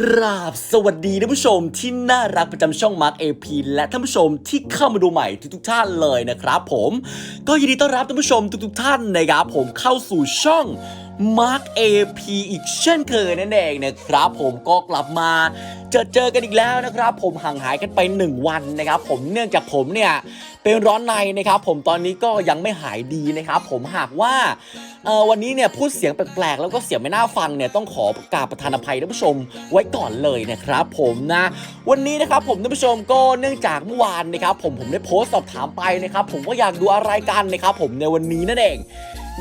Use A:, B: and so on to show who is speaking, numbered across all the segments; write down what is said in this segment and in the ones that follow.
A: กราบสวัสดีท่านผู้ชมที่น่ารักประจำช่องมาร์คเอพีและท่านผู้ชมที่เข้ามาดูใหม่ทุกๆท่านเลยนะครับผม ก็ยินดีต้อนรับท่านผู้ชมทุกๆท่านนะครับผมเข้าสู่ช่อง Mark AP อีกเช่นเคยนั่นเองนะครับผมก็กลับมาเจอเจอกันอีกแล้วนะครับ ผมห่างหายกันไป 1 วันนะครับ ผมเนื่องจากผมเนี่ยเป็นร้อนในนะครับ ผมตอนนี้ก็ยังไม่หายดีนะครับ ผมหากว่าวันนี้เนี่ยพูดเสียงแปลกๆ แล้วก็เสียงไม่น่าฟังเนี่ยต้องขอกราบประธานอภัยท่านผู้ชมไว้ก่อนเลยนะครับ ผมนะวันนี้นะครับผมท่านผู้ชมก็เนื่องจากเมื่อวานนะครับ ผมผมได้โพสต์สอบถามไปนะครับ ผมว่าอยากดูอะไรกันนะครับ ผมในวันนี้นั่นเอง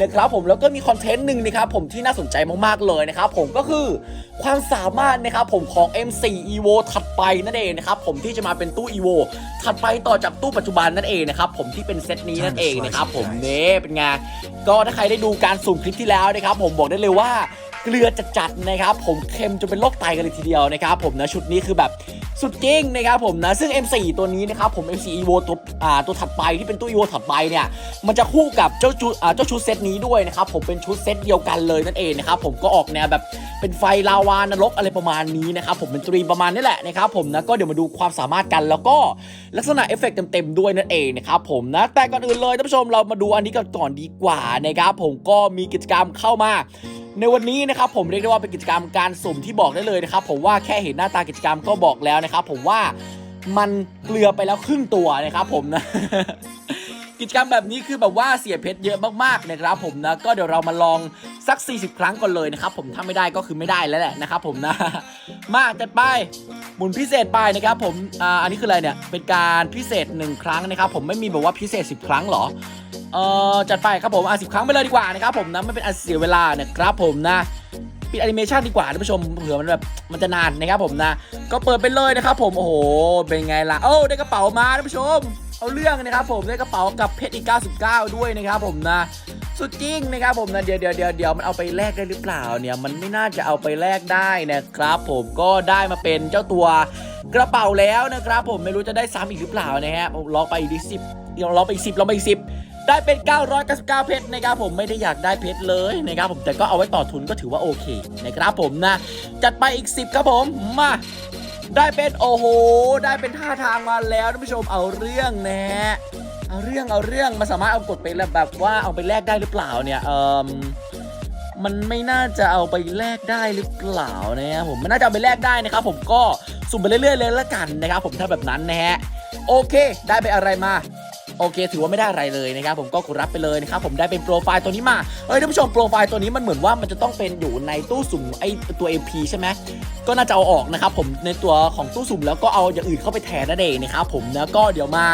A: นะครับผมแล้วก็มีคอนเทนต์หนึ่งนะครับผมที่น่าสนใจมากๆเลยนะครับผมก็คือความสามารถนะครับผมของ M4 Evo ถัดไปนั่นเองนะครับผมที่จะมาเป็นตู้ Evo ถัดไปต่อจากตู้ปัจจุบันนั่นเองนะครับผมที่เป็นเซตนี้นั่นเองนะครับผมเน่เป็นไงก็ถ้าใครได้ดูการสุ่มคลิปที่แล้วนะครับผมบอกได้เลยว่า เกลือจัดๆนะครับ ผมเค็มจนเป็นโรคไตกันเลยทีเดียวนะครับ ผมนะชุดนี้คือแบบสุดจริงนะครับผมนะ ซึ่ง M4 ตัวนี้นะครับผม M4 Evo ตัวอ่าตัวถัดไปที่เป็นตู้ Evo ถัดไปเนี่ย มันจะคู่กับเจ้าชุดอ่าเจ้าชุดเซตนี้ด้วยนะครับ ผมเป็นชุดเซตเดียวกันเลยนั่นเองนะครับผมก็ออกแนวแบบเป็นไฟลาวานรกอะไรประมาณนี้นะครับผมเป็นตรีมประมาณนี้แหละนะครับผมนะก็เดี๋ยวมาดูความสามารถกันแล้วก็ลักษณะเอฟเฟกต์เต็มๆด้วยนั่นเองนะครับผมนะแต่ก่อนอื่นเลยท่านผู้ชมเรามาดูอันนี้กันก่อนดีกว่านะครับผมก็มีกิจกรรมเข้ามา ในวันนี้นะครับผมเรียกได้ว่าเป็นกิจกรรมการสุ่มที่บอกได้เลยนะครับผมว่าแค่เห็นหน้าตากิจกรรมก็บอกแล้วนะครับผมว่ามันเกลือไปแล้วครึ่งตัวนะครับผมนะกิจกรรมแบบนี้คือแบบว่าเสียเพชรเยอะมากๆนะครับผมนะก็เดี๋ยวเรามาลองสัก 40 ครั้งก่อนเลยนะครับผมถ้าไม่ได้ก็คือไม่ได้แล้วแหละนะครับผมนะมาจัดไปหมุนพิเศษไปนะครับผมอ่าอันนี้คืออะไรเนี่ยเป็นการพิเศษ 1 ครั้งนะครับผมไม่มีแบบว่าพิเศษ 10 ครั้งหรอ เออจัดไปครับผมอะสิครั้งไปเลยดีกว่านะครับผมนะไม่เป็นอันเสียเวลานะครับผมนะปิดแอนิเมชันดีกว่าท่านผู้ชมเผื่อมันแบบมันจะนานนะครับผมนะ ก็เปิดไปเลยนะครับผมโอ้โหเป็นไงล่ะโอ้ได้กระเป๋ามาท่านผู้ชม เอาเรื่องนะครับผมได้กระเป๋ากับเพชรอีก 99 ด้วยนะครับผมนะ สุดจริงนะครับผมนะเดี๋ยวเดี๋ยวเดี๋ยวเดี๋ยวมันเอาไปแลกได้หรือเปล่าเนี่ยมันไม่น่าจะเอาไปแลกได้นะครับ ผมก็ได้มาเป็นเจ้าตัวกระเป๋าแล้วนะครับ ผมไม่รู้จะได้ซ้ำอีกหรือเปล่านะฮะผมลองไปอีกสิบลองไปอีกสิบลองไปอีกสิบ ได้เป็น 999 เพชรนะครับผมไม่ได้อยากได้เพชรเลยนะครับผมแต่ก็เอาไว้ต่อทุนก็ถือว่าโอเคนะครับผมนะ จัดไปอีก 10 ครับผมมาได้เป็นโอ้โห ได้เป็นท่าทางมาแล้วท่านผู้ชมเอาเรื่องนะฮะเอาเรื่องเอาเรื่องมันสามารถเอากดไปแล้วแบบว่าเอาไปแลกได้หรือเปล่าเนี่ยเออมันไม่น่าจะเอาไปแลกได้หรือเปล่านะครับผมมันน่าจะเอาไปแลกได้นะครับผมก็สุ่มไปเรื่อยๆเลยละกันนะครับผมถ้าแบบนั้นนะฮะโอเค ได้ไปอะไรมา โอเค ถือว่าไม่ได้อะไรเลยนะครับผมก็กดรับไปเลยนะครับผมได้เป็นโปรไฟล์ตัวนี้มาเฮ้ยท่านผู้ชมโปรไฟล์ตัวนี้มันเหมือนว่ามันจะต้องเป็นอยู่ในตู้สุ่มไอตัว MP ใช่ไหมก็น่าจะเอาออกนะครับผมในตัวของตู้สุ่มแล้วก็เอาอย่างอื่นเข้าไปแทนนั่นเองนะครับผมแล้วก็เดี๋ยวมา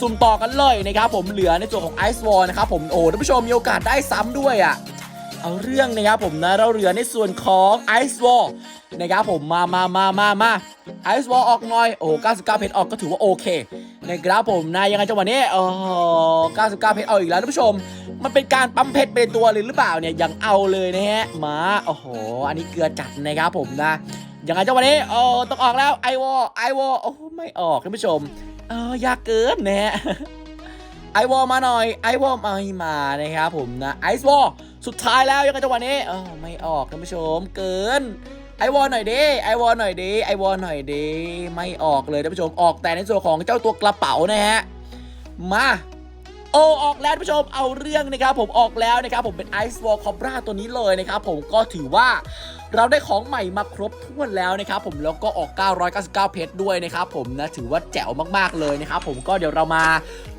A: สุ่มต่อกันเลยนะครับผมเหลือในตัวของ Ice Wall นะครับผมโอ้ท่านผู้ชมมีโอกาสได้ซ้ำด้วยอะเอาเรื่องนะครับผมนะเราเหลือในส่วนของ Ice Wall นะครับผมมามามามามา Ice Wall ออกหน่อยโอ้99 เพชรออกก็ถือว่าโอเคนะครับผมนะยังไงจังหวะนี้เออ99 เพชรเอาอีกแล้วท่านผู้ชม มันเป็นการปั๊มเพชรเป็นตัวเลยหรือเปล่าเนี่ยยังเอาเลยนะฮะมาโอ้โห อันนี้เกลือจัดนะครับผมนะยังไงจังหวะนี้เออต้องออกแล้วไอวอลไอวอลโอ้ไม่ออกท่านผู้ชมเออยากเกินนะฮะไอวอลมาหน่อยไอวอลไม่มานะครับผมนะไอซ์วอลสุดท้ายแล้วยังไงจังหวะนี้เออไม่ออกท่านผู้ชมเกิน ไอวอลหน่อยดิไอวอลหน่อยดิไอวอลหน่อยดิไม่ออกเลยท่านผู้ชมออกแต่ในส่วนของเจ้าตัวกระเป๋านะฮะมาโอออกแล้วท่านผู้ชมเอาเรื่องนะครับผมออกแล้วนะครับผมเป็นไอซ์วอลคอบราตัวนี้เลยนะครับผมก็ถือว่าเราได้ของใหม่มาครบถ้วนแล้วนะครับผมแล้วก็ออก 999 เพชรด้วยนะครับผมนะถือว่าแจ๋วมากๆเลยนะครับผมก็เดี๋ยวเรามา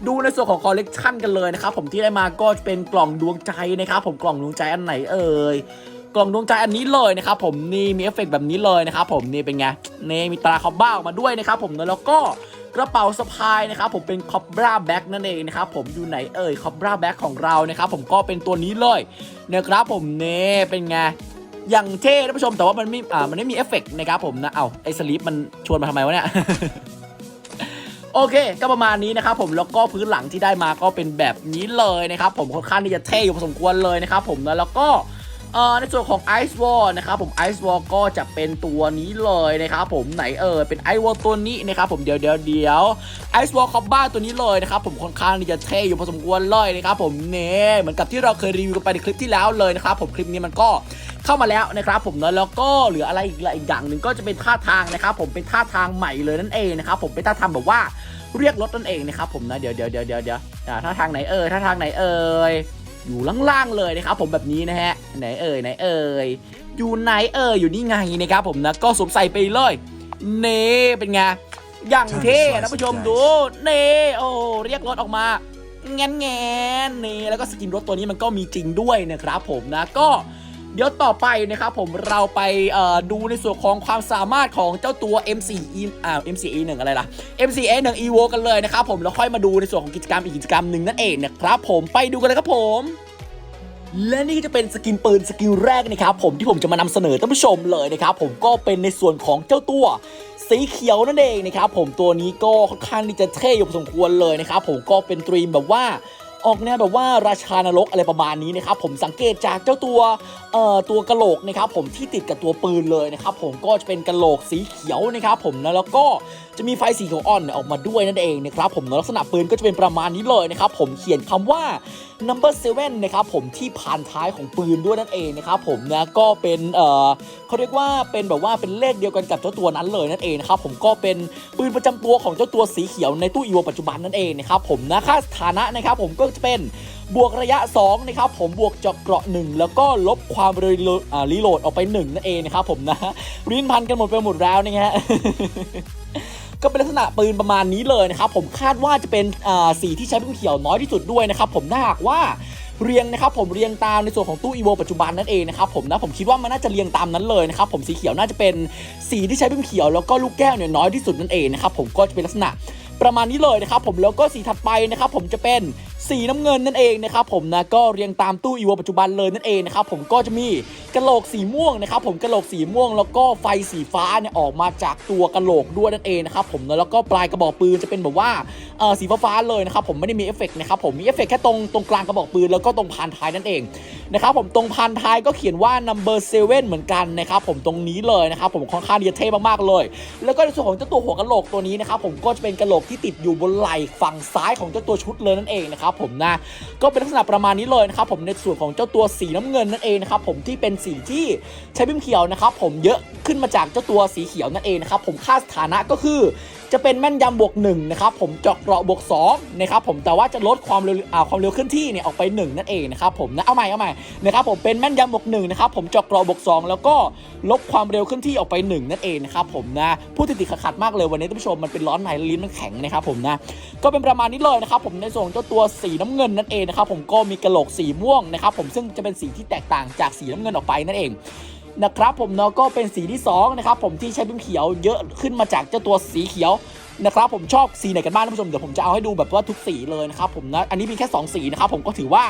A: ดูในส่วนของคอลเลกชันกันเลยนะครับผมที่ได้มาก็เป็นกล่องดวงใจนะครับผมกล่องดวงใจอันไหนเอ่ย กล่องดวงใจอันนี้เลยนะครับผมนี่มีเอฟเฟกต์แบบนี้เลยนะครับผมนี่เป็นไงนี่มีตราคอบบ้าออกมาด้วยนะครับผมแล้วก็กระเป๋าสะพายนะครับผมเป็นคอบราแบ็กนั่นเองนะครับผมอยู่ไหนเอ่ยคอบราแบ็กของเรานะครับผมก็เป็นตัวนี้เลยนะครับผมนี่เป็นไงอย่างเท่ท่านผู้ชมแต่ว่ามันไม่อ่ามันไม่มีเอฟเฟกต์นะครับผมนะเอาไอสลิปมันชวนมาทำไมวะเนี่ยโอเค ก็ประมาณนี้นะครับผมแล้วก็พื้นหลังที่ได้มาก็เป็นแบบนี้เลยนะครับผมค่อนข้างที่จะเท่อยู่พอสมควรเลยนะครับผมนะแล้วก็ ในส่วนของ Ice Wall นะครับผม Ice Wall ก็จะเป็นตัวนี้เลยนะครับผมไหนเออเป็น Ice Wall ตัวนี้นะครับผมเดี๋ยวเดี๋ยวเดี๋ยว Ice Wall คอบบ้าตัวนี้เลยนะครับผมค่อนข้างที่จะเท่อยู่พอสมควรเลยนะครับผมเน่เหมือนกับที่เราเคยรีวิวกันไปในคลิปที่แล้วเลยนะครับผมคลิปนี้มันก็เข้ามาแล้วนะครับผมเนอะแล้วก็เหลืออะไรอีกละอีกอย่างหนึ่งก็จะเป็นท่าทางนะครับผมเป็นท่าทางใหม่เลยนั่นเองนะครับผมเป็นท่าทางแบบว่าเรียกรถนั่นเองนะครับผมนะเดี๋ยวเดี๋ยวเดี๋ยวเดี๋ยวเดี๋ยวท่าทางไหนเอ่ยท่าทางไหนเอ่ย อยู่ล่างๆเลยนะครับผมแบบนี้นะฮะไหนเอ่ยไหนเอ่ยอยู่ไหนเอ่ยอยู่นี่ไงนะครับผมนะก็สวมใส่ไปเลยเน่เป็นไงอย่างเท่นะผู้ชมดูเน่โอ้เรียกรถออกมาแงนแงนนี่แล้วก็สกินรถตัวนี้มันก็มีจริงด้วยนะครับผมนะก็ เดี๋ยวต่อไปนะครับผมเราไปดูในส่วนของความสามารถของเจ้าตัว M4E อ่า M4E 1 อะไรล่ะ M4A 1 Evo กันเลยนะครับผมแล้วค่อยมาดูในส่วนของกิจกรรมอีกกิจกรรมหนึ่งนั่นเองนะครับผมไปดูกันเลยครับผมและนี่ก็จะเป็นสกินปืนสกิลแรกนะครับผมที่ผมจะมานำเสนอท่านผู้ชมเลยนะครับผมก็เป็นในส่วนของเจ้าตัวสีเขียวนั่นเองนะครับผมตัวนี้ก็ค่อนข้างที่จะเท่อยู่พอสมควรเลยนะครับผมก็เป็นตรีมแบบว่า ออกแนวแบบว่าราชานรกอะไรประมาณนี้นะครับผมสังเกตจากเจ้าตัวเอ่อตัวกระโหลกนะครับผมที่ติดกับตัวปืนเลยนะครับผมก็จะเป็นกระโหลกสีเขียวนะครับผมนะแล้วก็จะมีไฟสีเขียวอ่อนออกมาด้วยนั่นเองนะครับผมลักษณะปืนก็จะเป็นประมาณนี้เลยนะครับผมเขียนคำว่า number 7นะครับผมที่ผ่านท้ายของปืนด้วยนั่นเองนะครับผมนะก็เป็นเอ่อเขาเรียกว่าเป็นแบบว่าเป็นเลขเดียวกันกับเจ้าตัวนั้นเลยนั่นเองนะครับผมก็เป็นปืนประจำตัวของเจ้าตัวสีเขียวในตู้อีวปัจจุบันนั่นเองนะครับผมนะค่าสถานะนะครับผมก็จะเป็นบวกระยะ 2 นะครับ ผมบวกเจาะเกราะ 1 แล้วก็ลบความเร็วรีโหลดออกไป 1 นั่นเองนะครับผมนะริ้นพันกันหมดไปหมดแล้วนะฮะก็เป็นลักษณะปืนประมาณนี้เลยนะครับผมคาดว่าจะเป็นสีที่ใช้เป็นเขียวน้อยที่สุดด้วยนะครับผมถ้าหากว่าเรียงนะครับผมเรียงตามในส่วนของตู้อีโวปัจจุบันนั่นเองนะครับผมนะผมคิดว่ามันน่าจะเรียงตามนั้นเลยนะครับผมสีเขียวน่าจะเป็นสีที่ใช้เป็นเขียวแล้วก็ลูกแก้วเนี่ยน้อยที่สุดนั่นเองนะครับผมก็จะเป็นลักษณะประมาณนี้เลยนะครับผมแล้วก็สีถัดไปนะครับผมจะเป็น สีน้ำเงินนั่นเองนะครับผมนะก็เรียงตามตู้อีวปัจจุบันเลยนั่นเองนะครับผมก็จะมีกระโหลกสีม่วงนะครับผมกระโหลกสีม่วง แล้วก็ไฟสีฟ้าเนี่ยออกมาจากตัวกระโหลกด้วยนั่นเองนะครับผมนะแล้วก็ปลายกระบอกปืนจะเป็นแบบว่าเออสีฟ้าเลยนะครับผมไม่ได้มีเอฟเฟกต์นะครับผมมีเอฟเฟกต์แค่ตรงตรงกลางกระบอกปืนแล้วก็ตรงพานท้ายนั่นเองนะครับผมตรงพานท้ายก็เขียนว่า number 7เหมือนกันนะครับผมตรงนี้เลยนะครับผมค่อนข้างที่จะเท่มากๆเลย แล้วก็ในส่วนของเจ้าตัวหัวกระโหลกตัวนี้นะครับผมก็จะเป็นกระโหลกที่ติดอยู่บนไหล่ฝั่งซ้ายของเจ้าตัวชุดเลยนั่นเองนะครับผมนะก็เป็นลักษณะประมาณนี้เลยนะครับผมในส่วนของเจ้าตัวสีน้ำเงินนั่นเองนะครับผมที่เป็นสีที่ใช้พิมพ์เขียวนะครับผมเยอะขึ้นมาจากเจ้าตัวสีเขียวนั่นเองนะครับผมค่าสถานะก็คือ จะเป็นแม่นยำบวก1นะครับผมเจาะเกราะบวก2นะครับผมแต่ว่าจะลดความเร็วอ่าความเร็วเคลื่อนที่เนี่ยออกไป 1 นั่นเองนะครับผมนะเอาใหม่เอาใหม่นะครับผมเป็นแม่นยำบวก1นะครับผมเจาะเกราะบวก2แล้วก็ลบความเร็วเคลื่อนที่ออกไป 1 นั่นเองนะครับผมนะพูดติดๆขัดๆมากเลยวันนี้ท่านผู้ชมมันเป็นร้อนในลิ้นมันแข็งนะครับผมนะก็เป็นประมาณนี้เลยนะครับผมในส่วนเจ้าตัวสีน้ำเงินนั่นเองนะครับผมก็มีกระโหลกสีม่วงนะครับผมซึ่งจะเป็นสีที่แตกต่างจากสีน้ำเงินออกไปนั่นเอง นะครับผมเนาะก็เป็นสีที่2นะครับผมที่ใช้พิมพ์เขียวเยอะขึ้นมาจากเจ้าตัวสีเขียวนะครับผมชอบสีไหนกันบ้างท่านผู้ชมเดี๋ยวผมจะเอาให้ดูแบบว่าทุกสีเลยนะครับผมนะอันนี้มีแค่ 2 สีนะครับผมก็ถือว่า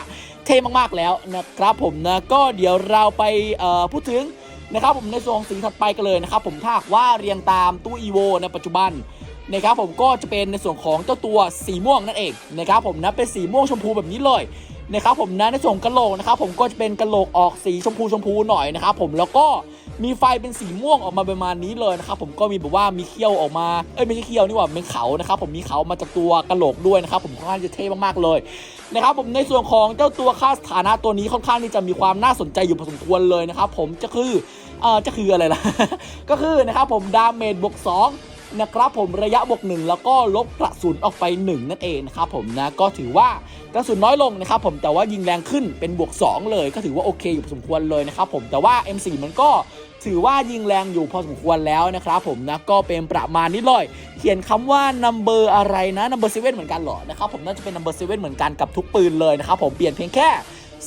A: เท่มากๆแล้วนะครับผมนะก็เดี๋ยวเราไปพูดถึงนะครับผมในส่วนของสีถัดไปกันเลยนะครับผมถ้าว่าเรียงตามตู้ EVO ในปัจจุบันนะครับผมก็จะเป็นในส่วนของเจ้าตัวสีม่วงนั่นเองนะครับผมนะเป็นสีม่วงชมพูแบบนี้เลย นะครับผมนะในส่วนของกะโหลกนะครับผมก็จะเป็นกระโหลกออกสีชมพูชมพูหน่อยนะครับผมแล้วก็มีไฟเป็นสีม่วงออกมาประมาณนี้เลยนะครับผมก็มีแบบว่ามีเขี้ยวออกมาเอ้ยไม่ใช่เขี้ยวนี่หว่าเป็นเขานะครับผมมีเขามาจากตัวกระโหลกด้วยนะครับผมค่อนข้างจะเท่มากๆเลยนะครับผมในส่วนของเจ้าตัวค่าสถานะตัวนี้ค่อนข้างที่จะมีความน่าสนใจอยู่พอสมควรเลยนะครับผมจะคือเอ่อจะคืออะไรล่ะก็คือนะครับผมดาเมจบวก2 นะครับผมระยะบวกหนึ่งแล้วก็ลบกระสุนออกไป 1 นั่นเองนะครับผมนะก็ถือว่ากระสุนน้อยลงนะครับผมแต่ว่ายิงแรงขึ้นเป็นบวก 2 เลยก็ถือว่าโอเคอยู่พอสมควรเลยนะครับผมแต่ว่า M4 มันก็ถือว่ายิงแรงอยู่พอสมควรแล้วนะครับผมนะก็เป็นประมาณนี้เลย เขียนคำว่า number อะไรนะ number 7เหมือนกันเหรอนะครับผมน่าจะเป็น number 7เหมือนกันกับทุกปืนเลยนะครับผมเปลี่ยนเพียงแค่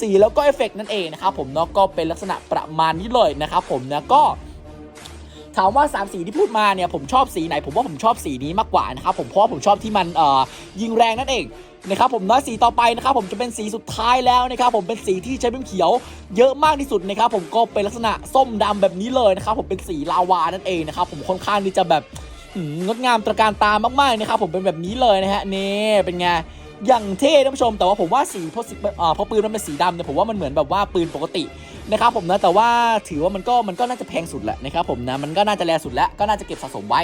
A: สีแล้วก็เอฟเฟกต์นั่นเองนะครับผมเนาะก็เป็นลักษณะประมาณนี้เลยนะครับผมนะก็ ถามว่า 3 สีที่พูดมาเนี่ยผมชอบสีไหน ผมว่าผมชอบสีนี้มากกว่านะครับผมเพราะผมชอบที่มันเอ่อยิงแรงนั่นเองนะครับผมน้อยสีต่อไปนะครับผมจะเป็นสีสุดท้ายแล้วนะครับผมเป็นสีที่ใช้เป็นเขียว เยอะมากที่สุดนะครับผมก็เป็นลักษณะส้มดำแบบนี้เลยนะครับผมเป็นสีลาวานั่นเองนะครับผมค่อนข้างที่จะแบบงดงามตระการตามากๆนะครับผมเป็นแบบนี้เลยนะฮะนี่เป็นไงอย่างเท่ท่านผู้ชม แต่ว่าผมว่าสีเพราะสีอ่าเพราะปืนมันเป็นสีดำเนี่ยผมว่ามันเหมือนแบบว่าปืนปกติ นะครับผมนะแต่ว่าถือว่ามันก็มันก็น่าจะแพงสุดแหละนะครับผมนะมันก็น่าจะแรงสุดแล้วก็น่าจะเก็บสะสมไว้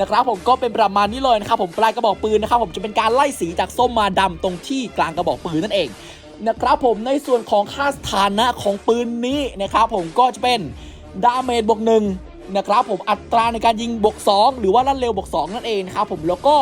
A: นะครับผมก็เป็นประมาณนี้เลยนะครับผมปลายกระบอกปืนนะครับผมจะเป็นการไล่สีจากส้มมาดำตรงที่กลางกระบอกปืนนั่นเองนะครับผมในส่วนของค่าสถานะของปืนนี้นะครับผมก็จะเป็นดาเมจบวกหนึ่งนะครับผมอัตราในการยิงบวก2หรือว่าลั่นเร็วบวก2นั่นเองครับผมแล้วก็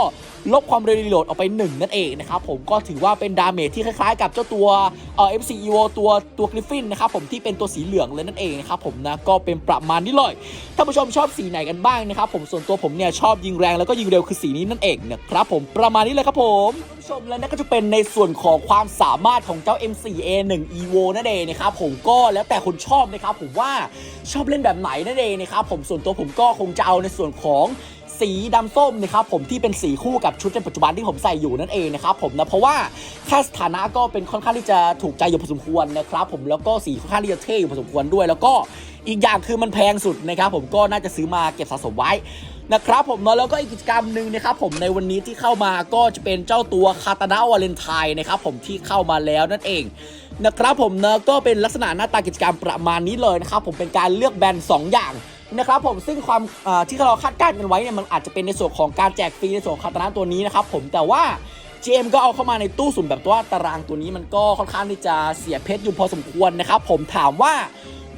A: ลบความเร็วรีโหลดออกไป 1 นั่นเองนะครับผมก็ถือว่าเป็นดาเมจที่คล้ายๆ กับเจ้าตัวเอ่อ FC Evo ตัวตัวกริฟฟินนะครับผมที่เป็นตัวสีเหลืองเลยนั่นเองนะครับผมนะก็เป็นประมาณนี้เลยถ้านผู้ชมชอบสีไหนกันบ้างนะครับผมส่วนตัวผมเนี่ยชอบยิงแรงแล้วก็ยิงเร็วคือสีนี้นั่นเองนะครับผมประมาณนี้เลยครับผมผู้ชมและนั่นก็จะเป็นในส่วนของความสามารถของเจ้า M4A1 Evo นั่นเองนะครับผมก็แล้วแต่คนชอบนะครับผมว่าชอบเล่นแบบไหนนั่นเองนะครับผมส่วนตัวผมก็คงจะเอาในส่วนของ สีดำส้มนะครับผมที่เป็นสีคู่กับชุดในปัจจุบันที่ผมใส่อยู่นั่นเองนะครับผมนะเพราะว่าค่าสถานะก็เป็นค่อนข้างที่จะถูกใจอยู่พอสมควรนะครับผมแล้วก็สีค่อนข้างที่จะเท่อยู่พอสมควรด้วย แล้วก็อีกอย่างคือมันแพงสุดนะครับผมก็น่าจะซื้อมาเก็บสะสมไว้นะครับผมเนาะแล้วก็อีกกิจกรรมหนึ่งนะครับผมในวันนี้ที่เข้ามาก็จะเป็นเจ้าตัวคาตานะวาเลนไทน์นะครับผมที่เข้ามาแล้วนั่นเองนะครับผมเนาะก็เป็นลักษณะหน้าตากิจกรรมประมาณนี้เลยนะครับผมเป็นการเลือกแบรนด์2อย่าง นะครับผมซึ่งความที่เราคาดการณ์กันไว้เนี่ยมันอาจจะเป็นในส่วนของการแจกฟรีในส่วนของคาตานะตัวนี้นะครับผมแต่ว่า GM ก็เอาเข้ามาในตู้สุ่มแบบว่าตารางตัวนี้มันก็ค่อนข้างที่จะเสียเพชรอยู่พอสมควรนะครับผมถามว่า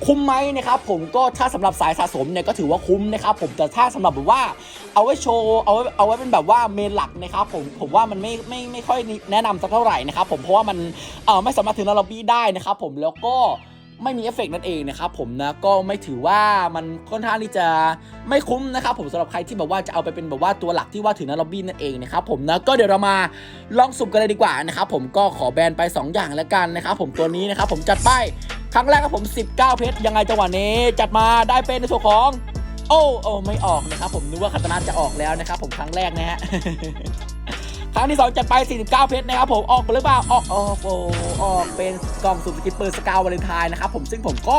A: คุ้มไหมนะครับผมก็ถ้าสำหรับสายสะสมเนี่ยก็ถือว่าคุ้มนะครับผมแต่ถ้าสำหรับแบบว่าเอาไว้โชว์เอาไว้เอาไว้เป็นแบบว่าเมนหลักนะครับผมผมว่ามันไม่ไม่ไม่ค่อยแนะนำสักเท่าไหร่นะครับผมเพราะว่ามันเออไม่สามารถถึงล็อบบี้ได้นะครับผมแล้วก็ ไม่มีเอฟเฟกต์นั่นเองนะครับผมนะก็ไม่ถือว่ามันค่อนข้างที่จะไม่คุ้มนะครับผมสำหรับใครที่แบบว่าจะเอาไปเป็นแบบว่าตัวหลักที่ว่าถึงล็อบบี้นั่นเองนะครับผมนะก็เดี๋ยวเรามาลองสุ่มกันเลยดีกว่านะครับผมก็ขอแบนไป 2 อย่างแล้วกันนะครับผมตัวนี้นะครับผมจัดไปครั้งแรกครับผม 19 เพชรยังไงจังหวะนี้จัดมาได้เป็นในส่วนของโอ้โอ้ไม่ออกนะครับผมนึกว่าคาตานาจะออกแล้วนะครับผมครั้งแรกนะฮะ รั้งที่ 2จัดไป 49 เพชรนะครับผมออกหรือเปล่าออกออกโอออกเป็นกล่องสุ่มสกิปเปอร์สกาววาเลนไทน์นะครับผมซึ่งผมก็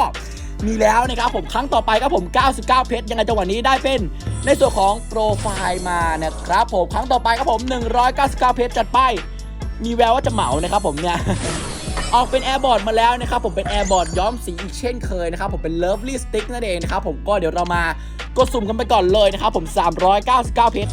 A: มีแล้วนะครับผมครั้งต่อไปครับผม 99 เพชรยังไงจังหวะนี้ได้เป็นในส่วนของโปรไฟล์มานะครับผมครั้งต่อไปครับผม 199 เพชรจัดไปมีแววว่าจะเหมานะครับผมเนี่ยออกเป็นแอร์บอร์ดมาแล้วนะครับผมเป็นแอร์บอร์ดย้อมสีอีกเช่นเคยนะครับผมเป็น Lovely Stick นั่นเองนะครับผมก็เดี๋ยวเรามากดสุ่มกันไปก่อนเลยนะครับผม 399 เพชร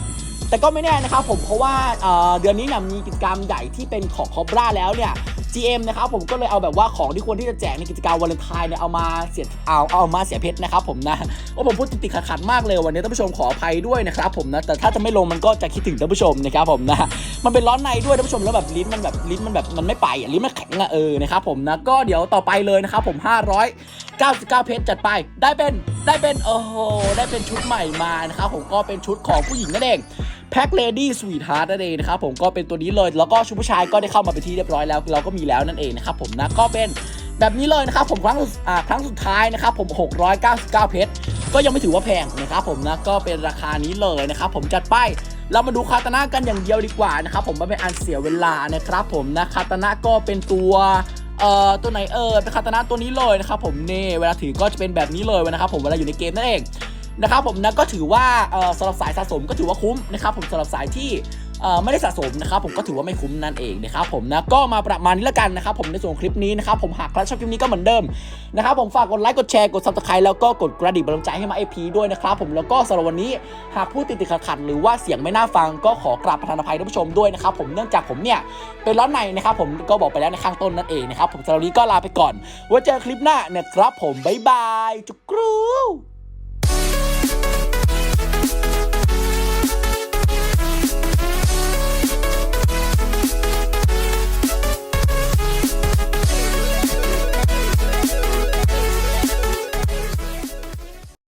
A: แต่ก็ไม่แน่นะครับผมเพราะว่าเเดือนนี้เนี่ยมีกิจกรรมใหญ่ที่เป็นของคอบราแล้วเนี่ย GM นะครับผมก็เลยเอาแบบว่าของที่ควรที่จะแจกในกิจกรรมวาเลนไทน์เนี่ยเอามาเสียเอาเอามาเสียเพชรนะครับผมนะว่าผมพูดติดๆขัดๆมากเลยวันนี้ท่านผู้ชมขออภัยด้วยนะครับผมนะแต่ถ้าจะไม่ลงมันก็จะคิดถึงท่านผู้ชมนะครับผมนะมันเป็นร้อนในด้วยท่านผู้ชมแล้วแบบลิ้นมันแบบลิ้นมันแบบมันไม่ไปอะลิ้นมันแข็งอะเออนะครับผมนะก็เดี๋ยวต่อไปเลยนะครับผม 599 เพชรจัดไปได้เป็นได้เป็นโอ้โหได้เป็นชุดใหม่มานะครับผมก็เป็นชุดของผู้หญิงนั่นเอง แพ็คเลดี้สวีทฮาร์ดนั่นเองนะครับผมก็เป็นตัวนี้เลยแล้วก็ชุดผู้ชายก็ได้เข้ามาเป็นที่เรียบร้อยแล้วเราก็มีแล้วนั่นเองนะครับผมนะก็เป็นแบบนี้เลยนะครับผมครั้งอ่าครั้งสุดท้ายนะครับผม 699 เพชรก็ยังไม่ถือว่าแพงนะครับผมนะก็เป็นราคานี้เลยนะครับผมจัดไปเรามาดูคาตานะกันอย่างเดียวดีกว่านะครับผมไม่เป็นอันเสียเวลานะครับผมนะคาตานะก็เป็นตัวเอ่อตัวไหนเออเป็นคาตานะตัวนี้เลยนะครับผมเน่เวลาถือก็จะเป็นแบบนี้เลยนะครับผมเวลาอยู่ในเกมนั่นเอง นะครับผมนะก็ถือว่าสำหรับสายสะสมก็ถือว่าคุ้มนะครับผมสำหรับสายที่ไม่ได้สะสมนะครับผมก็ถือว่าไม่คุ้มนั่นเองนะครับผมนะก็มาประมาณนี้ละกันนะครับผมในส่วนคลิปนี้นะครับผมหากใครชอบคลิปนี้ก็เหมือนเดิมนะครับผมฝากกดไลค์กดแชร์กดซับสไครต์แล้วก็กดกระดิ่งเป็นกำลังใจให้มาไอพีด้วยนะครับผมแล้วก็สำหรับวันนี้หากพูดติดติดขัดหรือว่าเสียงไม่น่าฟังก็ขอกราบประธานอภัยท่านผู้ชมด้วยนะครับผมเนื่องจากผมเนี่ยเป็นร้อนในนะครับผมก็บอกไปแล้วในข้างต้นนั่นเองนะครับผมสำหรับวันนี้ก็ลาไปก่อนไว้เจอคลิปหน้านะครับผมบ๊ายบายจุกรู